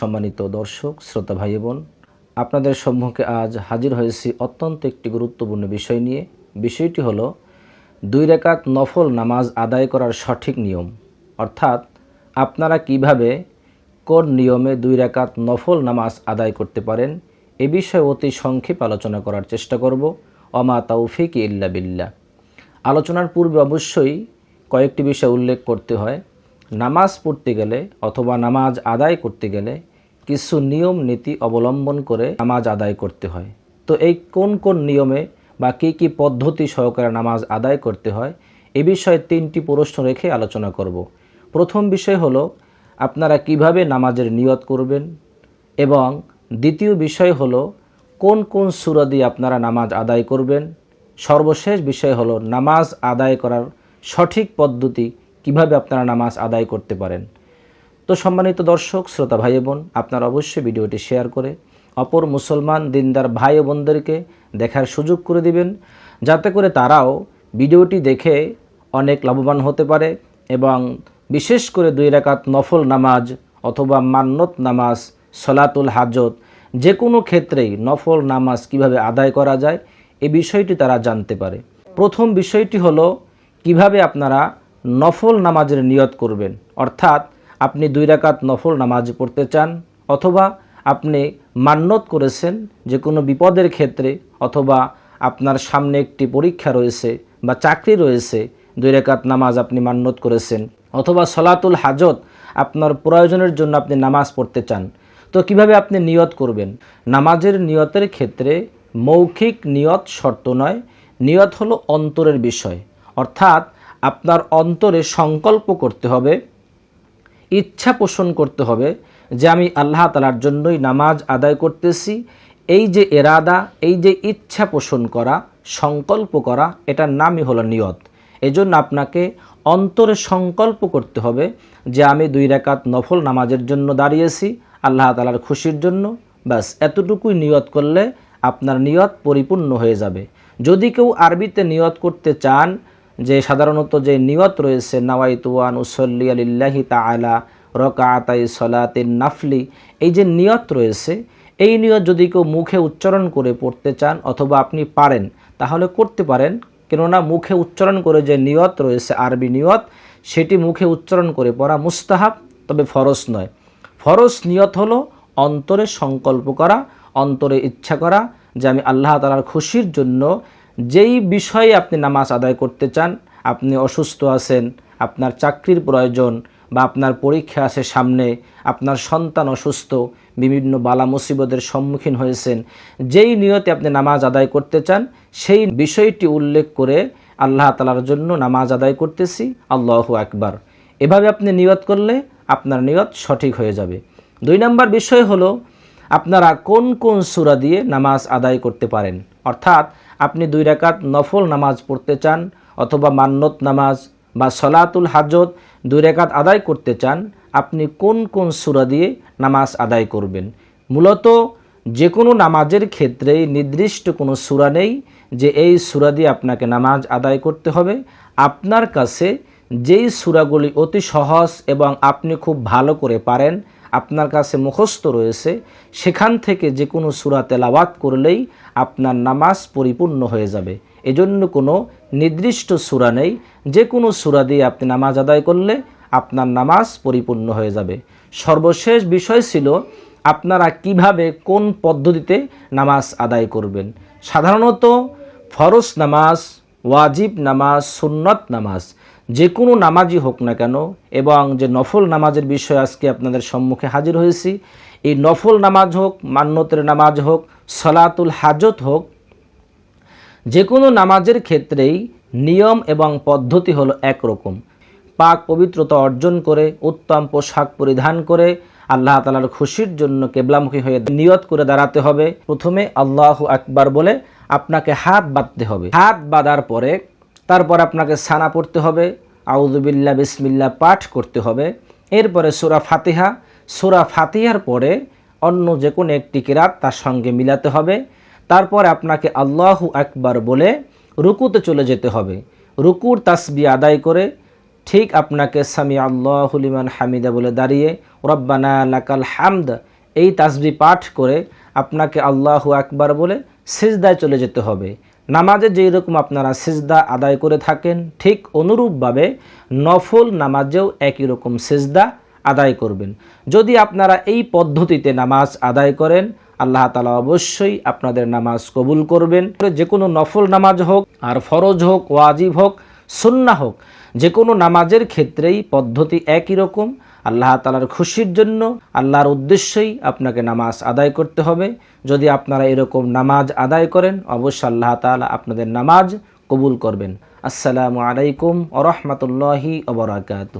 সম্মানিত দর্শক, শ্রোতা ভাই বোন, আপনাদের সম্মুখে আজ হাজির হয়েছি অত্যন্ত একটি গুরুত্বপূর্ণ বিষয় নিয়ে। বিষয়টি হলো, দুই রেকাত নফল নামাজ আদায় করার সঠিক নিয়ম। অর্থাৎ, আপনারা কীভাবে, কোন নিয়মে দুই রেকাত নফল নামাজ আদায় করতে পারেন, এ বিষয়ে অতি সংক্ষেপে আলোচনা করার চেষ্টা করব। অমা তাউফিক ইল্লা বিল্লাহ। আলোচনার পূর্বে অবশ্যই কয়েকটি বিষয় উল্লেখ করতে হয়। নামাজ পড়তে গেলে অথবা নামাজ আদায় করতে গেলে কিছু নিয়ম নীতি অবলম্বন করে নামাজ আদায় করতে হয়। তো এই কোন কোন নিয়মে বা কী কী পদ্ধতি সহকারে নামাজ আদায় করতে হয়, এ বিষয়ে তিনটি প্রশ্ন রেখে আলোচনা করব। প্রথম বিষয় হলো, আপনারা কীভাবে নামাজের নিয়ত করবেন? এবং দ্বিতীয় বিষয় হলো, কোন কোন সূরা দিয়ে আপনারা নামাজ আদায় করবেন? সর্বশেষ বিষয় হলো, নামাজ আদায় করার সঠিক পদ্ধতি কীভাবে আপনারা নামাজ আদায় করতে পারেন? তো সম্মানিত দর্শক, শ্রোতা ভাই বোন, আপনারা অবশ্যই ভিডিওটি শেয়ার করে অপর মুসলমান দিনদার ভাই বোনদেরকে দেখার সুযোগ করে দিবেন, যাতে করে তারাও ভিডিওটি দেখে অনেক লাভবান হতে পারে এবং বিশেষ করে দুই রাকাত নফল নামাজ অথবা মান্নত নামাজ, সলাতুল হাজত, যে কোনো ক্ষেত্রেই নফল নামাজ কীভাবে আদায় করা যায়, এ বিষয়টি তারা জানতে পারে। প্রথম বিষয়টি হলো, কীভাবে আপনারা নফল নামাজের নিয়ত করবেন? অর্থাৎ আপনি দুই রাকাত নফল নামাজ পড়তে চান, অথবা আপনি মান্যত করেছেন যে কোনো বিপদের ক্ষেত্রে, অথবা আপনার সামনে একটি পরীক্ষা রয়েছে বা চাকরি রয়েছে, দুই রেখাত নামাজ আপনি মান্যত করেছেন, অথবা সলাতুল হাজত আপনার প্রয়োজনের জন্য আপনি নামাজ পড়তে চান। তো কীভাবে আপনি নিয়ত করবেন? নামাজের নিয়তের ক্ষেত্রে মৌখিক নিয়ত শর্ত নয়, নিয়ত হলো অন্তরের বিষয়। অর্থাৎ আপনার অন্তরে সংকল্প করতে হবে ইচ্ছা পোষণ করতে হবে যে আমি আল্লাহ তালার জন্যই নামাজ আদায় করতেছি। এই যে এরাদা, এই যে ইচ্ছা পোষণ করা, সংকল্প করা, এটার নামই হলো নিয়ত। এজন্য আপনাকে অন্তরে সংকল্প করতে হবে যে আমি দুই রেকাত নফল নামাজের জন্য দাঁড়িয়েছি, আল্লাহ তালার খুশির জন্য। ব্যাস, এতটুকুই নিয়ত করলে আপনার নিয়ত পরিপূর্ণ হয়ে যাবে। যদি কেউ আরবিতে নিয়ত করতে চান যে সাধারণত যে নিয়ত রয়েছে নাওয়াইতুয়ান উসল্লি আলিল্লাহি তালা রকাতাই সলাতে নাফলি, এই যে নিয়ত রয়েছে, এই নিয়ত যদি কেউ মুখে উচ্চারণ করে পড়তে চান অথবা আপনি পারেন, তাহলে করতে পারেন। কেননা মুখে উচ্চারণ করে যে নিয়ত রয়েছে, আরবি নিয়ত, সেটি মুখে উচ্চারণ করে পড়া মুস্তাহাব, তবে ফরজ নয়। ফরজ নিয়ত হলো অন্তরে সংকল্প করা, অন্তরে ইচ্ছা করা যে আমি আল্লাহ তালার খুশির জন্য যেই বিষয়ে আপনি নামাজ আদায় করতে চান, আপনি অসুস্থ আছেন, আপনার চাকরির প্রয়োজন বা আপনার পরীক্ষা আছে সামনে, আপনার সন্তান অসুস্থ, বিভিন্ন বালা মুসিবতের সম্মুখীন হয়েছেন, যেই নিয়তে আপনি নামাজ আদায় করতে চান, সেই বিষয়টি উল্লেখ করে আল্লাহ তালার জন্য নামাজ আদায় করতেছি। আল্লাহু আকবার। এভাবে আপনি নিয়ত করলে আপনার নিয়ত সঠিক হয়ে যাবে। দুই নম্বর বিষয় হলো, আপনারা কোন কোন সূরা দিয়ে নামাজ আদায় করতে পারেন? অর্থাৎ আপনি দুই রাকাত নফল নামাজ পড়তে চান অথবা মান্নত নামাজ বা সলাতুল হাজত দুই রেখাত আদায় করতে চান, আপনি কোন কোন সূরা দিয়ে নামাজ আদায় করবেন? মূলত যে কোনো নামাজের ক্ষেত্রেই নির্দিষ্ট কোনো সুরা নেই যে এই সূরা দিয়ে আপনাকে নামাজ আদায় করতে হবে। আপনার কাছে যেই সূরাগুলি অতি সহজ এবং আপনি খুব ভালো করে পারেন, আপনার কাছে মুখস্থ রয়েছে, সেখান থেকে যে কোনো সুরা তেলাওয়াত করলেই আপনার নামাজ পরিপূর্ণ হয়ে যাবে। এজন্য কোনো নির্দিষ্ট সূরা নেই। যে কোনো সূরা দিয়ে আপনি নামাজ আদায় করলে আপনার নামাজ পরিপূর্ণ হয়ে যাবে। সর্বশেষ বিষয় ছিল, আপনারা কীভাবে কোন পদ্ধতিতে নামাজ আদায় করবেন? সাধারণত ফরজ নামাজ, ওয়াজিব নামাজ, সুন্নত নামাজ, যে কোনো নামাজই হোক না কেন, এবং যে নফল নামাজের বিষয়ে আজকে আপনাদের সম্মুখে হাজির হয়েছি, এই নফল নামাজ হোক, মান্যতের নামাজ হোক সলাতুল হাজত হোক, যে কোনো নামাজের ক্ষেত্রেই নিয়ম এবং পদ্ধতি হলো একরকম পাক পবিত্রতা অর্জন করে, উত্তম পোশাক পরিধান করে, আল্লাহ তালার খুশির জন্য কেবলামুখী হয়ে নিয়ত করে দাঁড়াতে হবে। প্রথমে আল্লাহ আকবার বলে আপনাকে হাত বাঁধতে হবে। হাত বাঁধার পরে তারপর আপনাকে সানা পড়তে হবে। আউদুবিল্লা বিসমিল্লা পাঠ করতে হবে। এরপরে সুরা ফাতিহা। সুরা ফাতিহার পরে অন্য যে কোনো একটি কেরাত তার সঙ্গে মিলাতে হবে। তারপর আপনাকে আল্লাহু আকবার বলে রুকুতে চলে যেতে হবে। রুকুর তাসবি আদায় করে ঠিক আপনাকে সামি আল্লাহুলিমান হামিদা বলে দাঁড়িয়ে রব্বানা লাকাল হামদ এই তাসবি পাঠ করে আপনাকে আল্লাহু আকবার বলে সিজদায় চলে যেতে হবে। নামাজে যেই রকম আপনারা সিজদা আদায় করে থাকেন ঠিক অনুরূপভাবে নফল নামাজেও একই রকম সিজদা আদায় করবেন। যদি আপনারা এই পদ্ধতিতে নামাজ আদায় করেন, আল্লাহ তালা অবশ্যই আপনাদের নামাজ কবুল করবেন। যে কোনো নফল নামাজ হোক, আর ফরজ হোক, ওয়াজিব হোক সুন্না হোক যে কোনো নামাজের ক্ষেত্রেই পদ্ধতি একই রকম। আল্লাহ তালার খুশির জন্য, আল্লাহর উদ্দেশ্যেই আপনাকে নামাজ আদায় করতে হবে। যদি আপনারা এরকম নামাজ আদায় করেন, অবশ্যই আল্লাহ তালা আপনাদের নামাজ কবুল করবেন। আসসালামু আলাইকুম আ রহমতুল্লাহি অবরাকাত